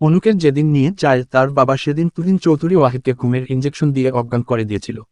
অনুকে যেদিন নিয়ে যায়, তার বাবা সেদিন তুহিন চৌধুরী ওয়াহিদকে ঘুমের ইঞ্জেকশন দিয়ে অজ্ঞান করে দিয়েছিল।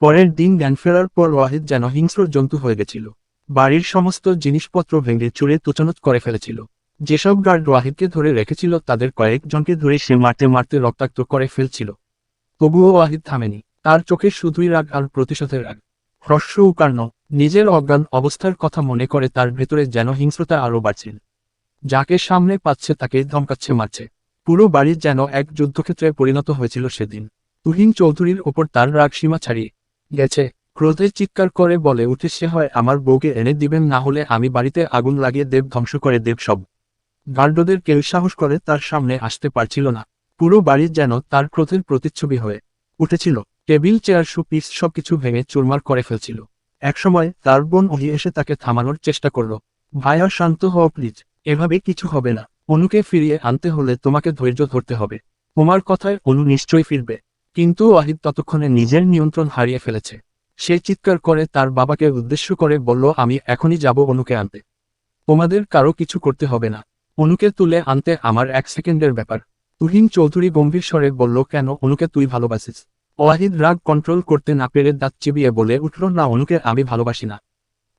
পরের দিন জ্ঞান ফেরার পর ওয়াহিদ যেন হিংস্র জন্তু হয়ে গেছিল। বাড়ির সমস্ত জিনিসপত্র ভেঙে চুরে তুচনত করে ফেলেছিল। যেসব গার্ড ওয়াহিদকে ধরে রেখেছিল, তাদের কয়েকজনকে ধরে সে মারতে মারতে রক্তাক্ত করে ফেলছিল। তবুও ওয়াহিদ থামেনি। তার চোখে শুধুই রাগ আর প্রতিশোধের রাগ। হ্রস্ব উকার্ণ, নিজের অজ্ঞান অবস্থার কথা মনে করে তার ভেতরে যেন হিংস্রতা আরও বাড়ছিল যাকে সামনে পাচ্ছে, তাকে ধমকাচ্ছে, মারছে। পুরো বাড়ি যেন এক যুদ্ধক্ষেত্রে পরিণত হয়েছিল সেদিন। তুহিন চৌধুরীর ওপর তার রাগ সীমা ছাড়িয়ে গেছে। ক্রোধে চিৎকার করে বলে উঠে সে হয়, আমার বউকে এনে দিবেন না হলে আমি বাড়িতে আগুন লাগিয়ে দেব, ধ্বংস করে দেব সব। গার্ডদের কেউ সাহস করে তার সামনে আসতে পারছিল না। পুরো বাড়ির যেন তার ক্রোধের প্রতিচ্ছবি হয়ে উঠেছিল। টেবিল, চেয়ার সুপিস সবকিছু ভেঙে চুরমার করে ফেলছিল। একসময় তার বোন ওহি এসে তাকে থামানোর চেষ্টা করল। ভাইয়া শান্ত হও, প্লিজ। এভাবে কিছু হবে না। অনুকে ফিরিয়ে আনতে হলে তোমাকে ধৈর্য ধরতে হবে। তোমার কথায় অনু নিশ্চয়ই ফিরবে। কিন্তু ওয়াহিদ ততক্ষণে নিজের নিয়ন্ত্রণ হারিয়ে ফেলেছে। সে চিৎকার করে তার বাবাকে উদ্দেশ্য করে বলল, আমি এখনই যাব অনুকে আনতে। তোমাদের কারও কিছু করতে হবে না। অনুকে তুলে আনতে আমার এক সেকেন্ডের ব্যাপার। তুহিন চৌধুরী গম্ভীর স্বরে বলল, কেন অনুকে তুই ভালোবাসিস? ওয়াহিদ রাগ কন্ট্রোল করতে না পেরে দাঁত চিবিয়ে বলে, উঠল না অনুকে, আমি ভালোবাসি না।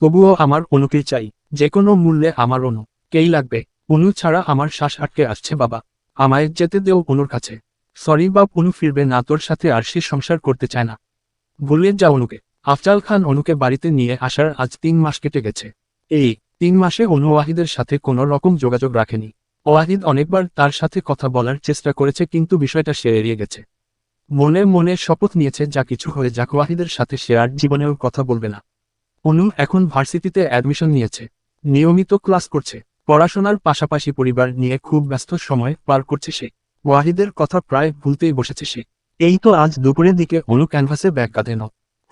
তবুও আমার অনুকেই চাই। যে কোনো মূল্যে আমার অনু। কেই লাগবে? অনু ছাড়া আমার শ্বাস আটকে আসছে, বাবা। আমায় যেতে দেও অনুর কাছে। সরি, বা পুনু ফিরবে না, তোর সাথে আর সে সংসার করতে চায় না। ভুলে যা অনুকে। আফজাল খান অনুকে বাড়িতে নিয়ে আসার আজ তিন মাস কেটে গেছে। এই তিন মাসে অনু ওয়াহিদের সাথে কোনো রকম যোগাযোগ রাখেনি। ওয়াহিদ অনেকবার তার সাথে কথা বলার চেষ্টা করেছে, কিন্তু বিষয়টা সে এড়িয়ে গেছে। মনে মনে শপথ নিয়েছে, যা কিছু হয়ে যাক, ওয়াহিদের সাথে সে আর জীবনেও কথা বলবে না। অনু এখন ভার্সিটিতে অ্যাডমিশন নিয়েছে। নিয়মিত ক্লাস করছে। পড়াশোনার পাশাপাশি পরিবার নিয়ে খুব ব্যস্ত সময় পার করছে সে। ওয়াহিদের কথা প্রায় ভুলতেই বসেছে সে। এই তো আজ দুপুরের দিকে অনু ক্যানভাসে ব্যাগ কাঁধে ন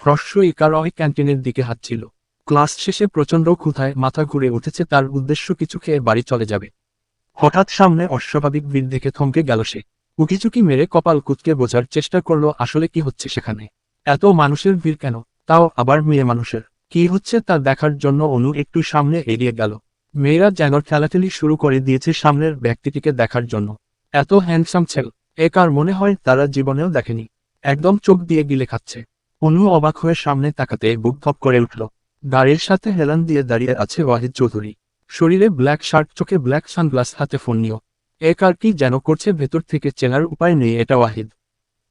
হ্রস্ব ইকারয় ক্যান্টিনের দিকে হাঁটছিল ক্লাস শেষে প্রচণ্ড ক্ষুধায় মাথা ঘুরে উঠেছে তার উদ্দেশ্য কিছু খেয়ে বাড়ি চলে যাবে। হঠাৎ সামনে অস্বাভাবিক ভিড় দেখে থমকে গেল সে। উকিচুকি মেরে কপাল কুচকে বোঝার চেষ্টা করল, আসলে কি হচ্ছে সেখানে? এত মানুষের ভিড় কেন? তাও আবার মেয়ে মানুষের। কি হচ্ছে তা দেখার জন্য অনু একটু সামনে এড়িয়ে গেল। মেয়েরা যেন ঠেলাঠেলি শুরু করে দিয়েছে সামনের ব্যক্তিটিকে দেখার জন্য। এত হ্যান্ডসাম ছেল। এ কার মনে হয় তারা জীবনেও দেখেনি। একদম চোখ দিয়ে গিলে খাচ্ছে। অনু অবাক হয়ে সামনে তাকাতে বুক থপ করে উঠল। গাড়ির সাথে হেলান দিয়ে দাঁড়িয়ে আছে ওয়াহিদ চৌধুরী। শরীরে ব্ল্যাক শার্ট চোখে ব্ল্যাক সানগ্লাস হাতে ফোন নিও। এ কার কি যেন করছে ভেতর থেকে চেনার উপায় নেই এটা ওয়াহিদ।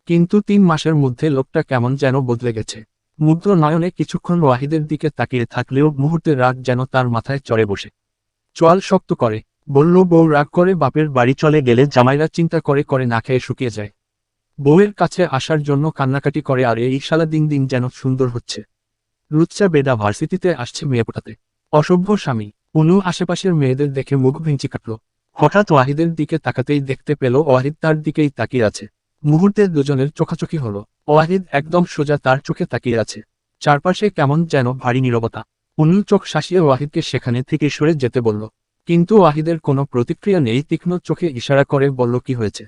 কিন্তু তিন মাসের মধ্যে লোকটা কেমন যেন বদলে গেছে। মুদ্র নয়নে কিছুক্ষণ ওয়াহিদের দিকে তাকিয়ে থাকলেও মুহূর্তে রাগ যেন তার মাথায় চড়ে বসে। চোয়াল শক্ত করে। বলল, বউ রাগ করে বাপের বাড়ি চলে গেলে জামাইরা চিন্তা করে করে না খেয়ে শুকিয়ে যায়। বউয়ের কাছে আসার জন্য কান্নাকাটি করে আর এই শালা দিন দিন যেন সুন্দর হচ্ছে। রুচ্চা বেদা ভার্সিটিতে আসছে মেয়ে পোটাতে অসভ্য স্বামী। অনু আশেপাশের মেয়েদের দেখে মুখ ভেঙচি কাটল। হঠাৎ ওয়াহিদের দিকে তাকাতেই দেখতে পেল, ওয়াহিদ তার দিকেই তাকিয়ে আছে। মুহূর্তে দুজনের চোখাচোখি হলো। ওয়াহিদ একদম সোজা তার চোখে তাকিয়ে আছে। চারপাশে কেমন যেন ভারী নীরবতা। অনু চোখ শাসিয়ে ওয়াহিদকে সেখানে থেকে সরে যেতে বলল। কিন্তু ওয়াহিদের কোনো প্রতিক্রিয়া নেই, তীক্ষ্ণ চোখে ইশারা করে বলল, কি হয়েছে?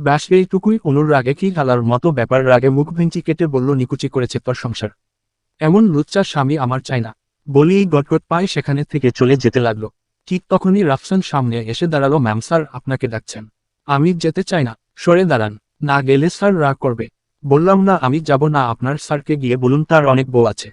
ব্যাস, এইটুকুই। অনুর রাগে কি গালার মতো ব্যাপার রাগে মুখ ভেঞ্চি কেটে বলল, নিকুচি করেছে তোর সংসার। এমন লুচ্চা স্বামী আমার চাই না। বলেই গটগট পায়ে সেখানে থেকে চলে যেতে লাগল। ঠিক তখনই রাফসান সামনে এসে দাঁড়াল, ম্যাম স্যার, আপনাকে ডাকছেন। আমি যেতে চাই না, সরে দাঁড়ান। না গেলে স্যার রাগ করবে। বললাম, না, আমি যাব না। আপনার স্যারকে গিয়ে বলুন, তার অনেক বউ আছে।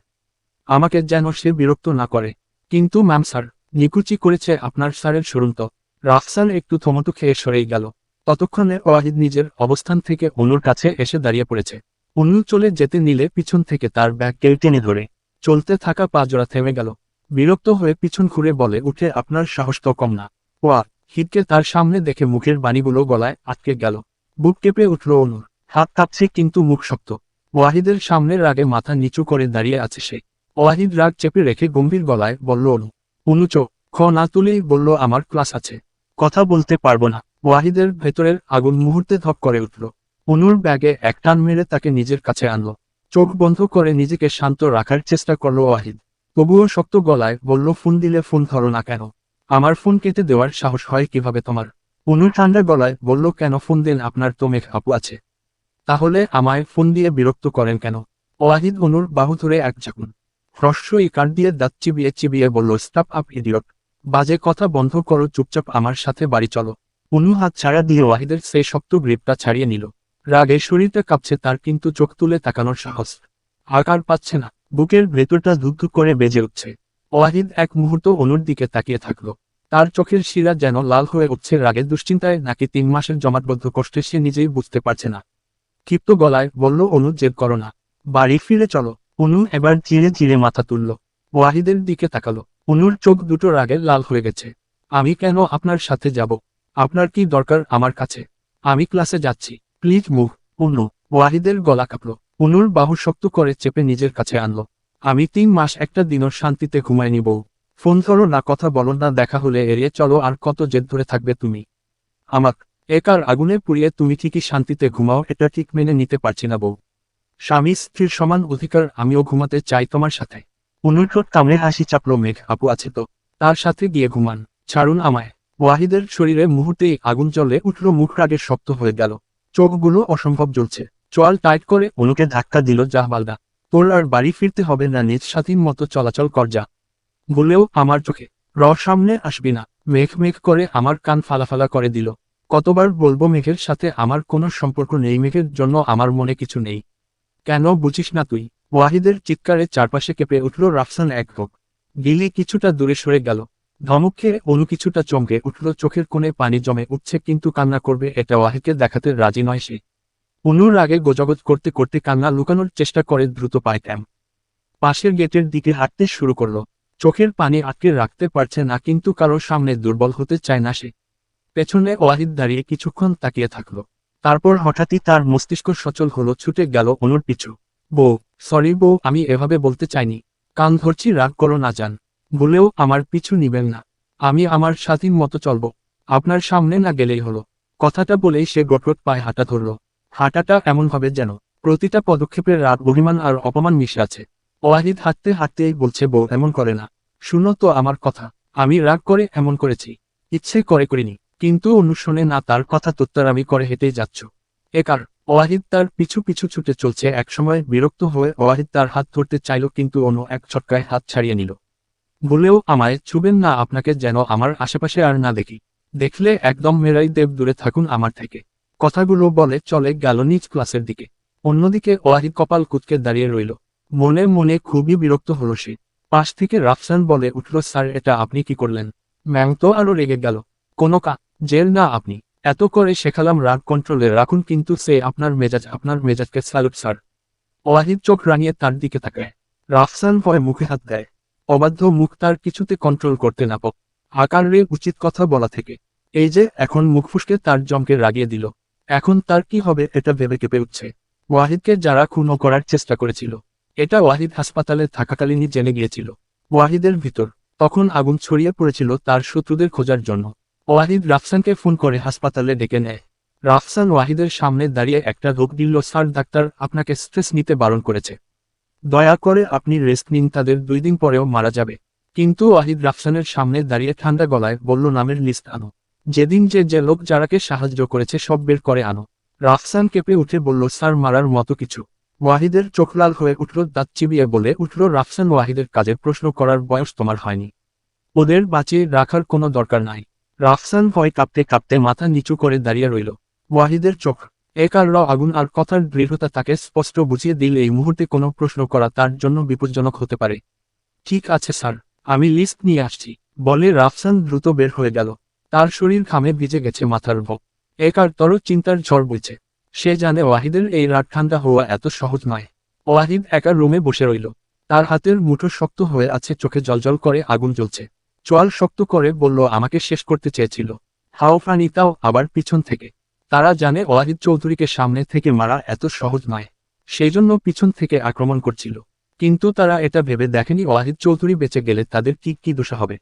আমাকে যেন সে বিরক্ত না করে। কিন্তু ম্যাম স্যার, নিকুচি করেছে আপনার স্যারের সরুন তো রাফসান একটু থমটু খেয়ে সরেই গেল। ততক্ষণে ওয়াহিদ নিজের অবস্থান থেকে অনুর কাছে এসে দাঁড়িয়ে পড়েছে। অনু চলে যেতে নিলে পিছন থেকে তার ব্যাগ কেউ টেনে ধরে। চলতে থাকা পা জোড়া থেমে গেল। বিরক্ত হয়ে পিছন ঘুরে বলে, উঠে, আপনার সাহস তো কম না। ওয়া হিটকে তার সামনে দেখে মুখের বাণীগুলো গলায় আটকে গেল। বুক কেঁপে উঠল অনুর হাত কাঁপছে কিন্তু মুখ শক্ত। ওয়াহিদের সামনের রাগে মাথা নিচু করে দাঁড়িয়ে আছে সে। ওয়াহিদ রাগ চেপে রেখে গম্ভীর গলায় বলল অনু অনু চো খ না তুলেই বলল, আমার ক্লাস আছে। কথা বলতে পারব না। ওয়াহিদের ভেতরের আগুন মুহূর্তে ধপ করে উঠল। অনুর ব্যাগে এক টান মেরে তাকে নিজের কাছে আনল। চোখ বন্ধ করে নিজেকে শান্ত রাখার চেষ্টা করল ওয়াহিদ। তবুও শক্ত গলায় বলল, ফোন দিলে ফোন ধরো না কেন? আমার ফোন কেটে দেওয়ার সাহস হয় কীভাবে তোমার? অনু ঠান্ডা গলায় বলল, কেন ফোন দিন, আপনার তো মেঘ আপু আছে। তাহলে আমায় ফোন দিয়ে বিরক্ত করেন কেন? ওয়াহিদ অনুর বাহু ধরে এক ঝাঁকুন। হ্রস্ব ইকার দিয়ে দাঁত চিবিয়ে চিবিয়ে বলল, স্টাপ আপ, ইডিয়ট। বাজে কথা বন্ধ করো, চুপচাপ আমার সাথে বাড়ি চলো। অনু হাত ছাড়া দিয়ে ওয়াহিদের সেই শক্ত গ্রিপটা ছাড়িয়ে নিল। রাগে শরীরটা কাঁপছে, তার কিন্তু চোখ তুলে তাকানোর সাহস আকার পাচ্ছে না। বুকের ভেতরটা ধুক করে বেজে উঠছে। ওয়াহিদ এক মুহূর্ত অনুর দিকে তাকিয়ে থাকল। তার চোখের শিরা যেন লাল হয়ে উঠছে রাগের দুশ্চিন্তায়, নাকি তিন মাসের জমাটবদ্ধ কষ্টে সে নিজেই বুঝতে পারছে না। ক্ষিপ্ত গলায় বলল, অনু, জেদ করো না। বাড়ি ফিরে চলো। অনু এবার ধীরে ধীরে মাথা তুলল। ওয়াহিদের দিকে তাকালো। অনুর চোখ দুটো রাগে লাল হয়ে গেছে। আমি কেন আপনার সাথে যাব? আপনার কি দরকার আমার কাছে? আমি ক্লাসে যাচ্ছি। Please move. অনু ওয়াহিদের গলা কাঁপলো। অনুর বাহু শক্ত করে চেপে নিজের কাছে আনল। আমি তিন মাস একটা দিনও শান্তিতে ঘুমাইনি বউ। ফোন ধরো না, কথা বলো না, দেখা হলে এড়িয়ে চলো, আর কত জেদ ধরে থাকবে তুমি? আমাক একার আগুনে পুড়িয়ে তুমি ঠিকই শান্তিতে ঘুমাও, এটা ঠিক মেনে নিতে পারছি না বউ। স্বামী স্ত্রীর সমান অধিকার, আমিও ঘুমাতে চাই তোমার সাথে। অনুর্ঠোট কামড়ে হাসি চাপলো মেঘ, আপু আছে তো? তার সাথে গিয়ে ঘুমান। ছাড়ুন আমায়। ওয়াহিদের শরীরে মুহূর্তেই আগুন জ্বলে উঠল, মুখ রাগে শক্ত হয়ে গেল। চোখগুলো অসম্ভব জ্বলছে। চোয়াল টাইট করে অনুকে ধাক্কা দিল জাহবালদা তোর আর বাড়ি ফিরতে হবে না, নিজ স্বাধীন মতো চলাচল কর যা। বলেও আমার চোখে র সামনে আসবি না। মেঘ মেঘ করে আমার কান ফালাফালা করে দিল। কতবার বলব মেঘের সাথে আমার কোনো সম্পর্ক নেই, মেঘের জন্য আমার মনে কিছু নেই। কেন বুঝিস না তুই? ওয়াহিদের চিৎকারে চারপাশে কেঁপে উঠল রাফসান এক হোক গিলি কিছুটা দূরে সরে গেল। ধমক খেয়ে অনু কিছুটা চমকে উঠল চোখের কোণে পানি জমে উঠছে কিন্তু কান্না করবে এটা ওয়াহিদকে দেখাতে রাজি নয় সে। অনুর আগে গোজগজ করতে করতে কান্না লুকানোর চেষ্টা করে দ্রুত পায় ক্যাম পাশের গেটের দিকে হাঁটতে শুরু করল। চোখের পানি আটকে রাখতে পারছে না কিন্তু কারোর সামনে দুর্বল হতে চায় না সে। পেছনে ওয়াহিদ দাঁড়িয়ে কিছুক্ষণ তাকিয়ে থাকল। তারপর হঠাৎই তার মস্তিষ্ক সচল হলো, ছুটে গেল অনুর পিছু। বউ, সরি বউ, আমি এভাবে বলতে চাইনি। কান ধরছি, রাগ করো না যান বলেও আমার পিছু নিবেন না। আমি আমার স্বাধীন মতো চলব। আপনার সামনে না গেলেই হলো। কথাটা বলেই সে গটগট পায়ে হাঁটা ধরল। হাঁটাটা এমনভাবে যেন প্রতিটা পদক্ষেপের রাগ, অভিমান আর অপমান মিশে আছে। ওয়াহিদ হাঁটতে হাঁটতেই বলছে, বউ, এমন করে না। শুনো তো আমার কথা। আমি রাগ করে এমন করেছি। ইচ্ছে করে করিনি। কিন্তু অনুশোনে না, তার কথা তোত্তর আমি করে হেঁটেই যাচ্ছ। একার ওয়াহিদ তার পিছু পিছু ছুটে চলছে। একসময় বিরক্ত হয়ে ওয়াহিদ তার হাত ধরতে চাইল, কিন্তু অনু এক ছটকায় হাত ছাড়িয়ে নিল। বলেও, আমায় ছুবেন না, আপনাকে যেন আমার আশেপাশে আর না দেখি। দেখলে একদম মেরাই দেব দূরে থাকুন আমার থেকে। কথাগুলো বলে চলে গেল নিজ ক্লাসের দিকে। অন্যদিকে ওয়াহিদ কপাল কুতকে দাঁড়িয়ে রইল। মনে মনে খুবই বিরক্ত হল সে। পাশ থেকে রাফসান বলে উঠল, স্যার, এটা আপনি কি করলেন? ম্যাং তো আরও রেগে গেল। কোনো কা জেল না আপনি। এত করে শেখালাম রাগ কন্ট্রোলে রাখুন কিন্তু সে আপনার মেজাজ, আপনার মেজাজকে স্যালুট স্যার ওয়াহিদ চোখ রাঙিয়ে তার দিকে তাকায়। রাফসান ভয়ে মুখে হাত দেয়। অবাধ্য মুখ তার কিছুতে কন্ট্রোল করতে না পাক। আকার রে উচিত কথা বলা থেকে। এই যে, এখন মুখ ফুসকে তার জমকে রাগিয়ে দিল। এখন তার কি হবে এটা ভেবে কেঁপে উঠছে। ওয়াহিদকে যারা খুনও করার চেষ্টা করেছিল, এটা ওয়াহিদ হাসপাতালে থাকাকালীনই জেনে গিয়েছিল। ওয়াহিদের ভিতর, তখন আগুন ছড়িয়ে পড়েছিল তার শত্রুদের খোঁজার জন্য। ওয়াহিদ রাফসানকে ফোন করে হাসপাতালে ডেকে নেয়। রাফসান ওয়াহিদের সামনে দাঁড়িয়ে একটা রোগ দিল স্যার, ডাক্তার আপনাকে স্ট্রেস নিতে বারণ করেছে। দয়া করে আপনি রেস্ট নিন, তাদের দুই দিন পরেও মারা যাবে। কিন্তু ওয়াহিদ রাফসানের সামনে দাঁড়িয়ে ঠান্ডা গলায় বলল, নামের লিস্ট আনো। যেদিন যে যে লোক যারাকে সাহায্য করেছে সব বের করে আনো। রাফসান কেঁপে উঠে বলল, স্যার, মারার মতো কিছু। ওয়াহিদের চোখ লাল হয়ে উঠল, দাঁত চিবিয়ে বলে উঠল, রাফসান ওয়াহিদের কাজের প্রশ্ন করার বয়স তোমার হয়নি। ওদের বাঁচিয়ে রাখার কোনো দরকার নাই। রাফসান ভয় কাঁপতে কাঁপতে মাথা নিচু করে দাঁড়িয়ে রইল। ওয়াহিদের চোখ একার র আগুন আর কথার দৃঢ়তা তাকে স্পষ্ট বুঝিয়ে দিল এই মুহূর্তে কোনো প্রশ্ন করা তার জন্য বিপজ্জনক হতে পারে। ঠিক আছে, স্যার, আমি লিস্ট নিয়ে আসছি। বলে রাফসান দ্রুত বের হয়ে গেল। তার শরীর ঘামে ভিজে গেছে মাথার ভোগ একার তর চিন্তার ঝড় বইছে। সে জানে ওয়াহিদের এই রাত ঠান্ডা হওয়া এত সহজ নয়। ওয়াহিদ একা রুমে বসে রইল। তার হাতের মুঠো শক্ত হয়ে আছে, চোখে জলজল করে আগুন জ্বলছে। চোয়াল শক্ত করে বলল, আমাকে শেষ করতে চেয়েছিল। হাও ফানিতাও আবার পিছন থেকে। তারা জানে ওয়াহিদ চৌধুরীকে সামনে থেকে মারা এত সহজ নয়। সেই জন্য পিছন থেকে আক্রমণ করছিল। কিন্তু তারা এটা ভেবে দেখেনি ওয়াহিদ চৌধুরী বেঁচে গেলে তাদের কি কি দোষা হবে।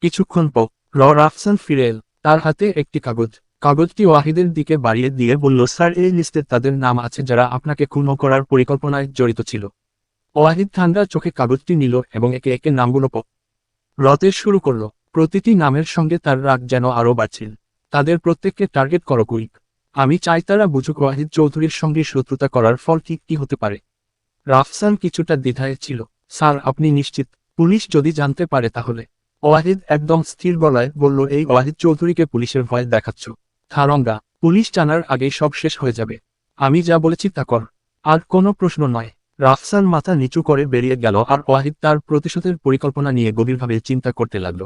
কিছুক্ষণ পর র রাফসান ফিরে এল। তার হাতে একটি কাগজ। কাগজটি ওয়াহিদের দিকে বাড়িয়ে দিয়ে বলল, স্যার, এই লিস্টে তাদের নাম আছে যারা আপনাকে খুনও করার পরিকল্পনায় জড়িত ছিল। ওয়াহিদ ঠান্ডা চোখে কাগজটি নিল এবং একে একে নামগুলো প রতে শুরু করল। প্রতিটি নামের সঙ্গে তার রাগ যেন আরও বাড়ছিল। তাদের প্রত্যেককে টার্গেট করো, কুইক। আমি চাই তারা বুঝুক ওয়াহিদ চৌধুরীর সঙ্গে শত্রুতা করার ফল ঠিক কি হতে পারে। রাফসান কিছুটা দ্বিধায় ছিল। স্যার, আপনি নিশ্চিত। পুলিশ যদি জানতে পারে তাহলে। ওয়াহিদ একদম স্থির গলায় বলল, এই ওয়াহিদ চৌধুরীকে পুলিশের ভয় দেখাচ্ছ। থারঙ্গা, পুলিশ জানার আগেই সব শেষ হয়ে যাবে। আমি যা বলেছি তা কর। আর কোনো প্রশ্ন নয়। রাফসান মাথা নিচু করে বেরিয়ে গেল আর ওয়াহিদ তার প্রতিশোধের পরিকল্পনা নিয়ে গভীরভাবে চিন্তা করতে লাগল।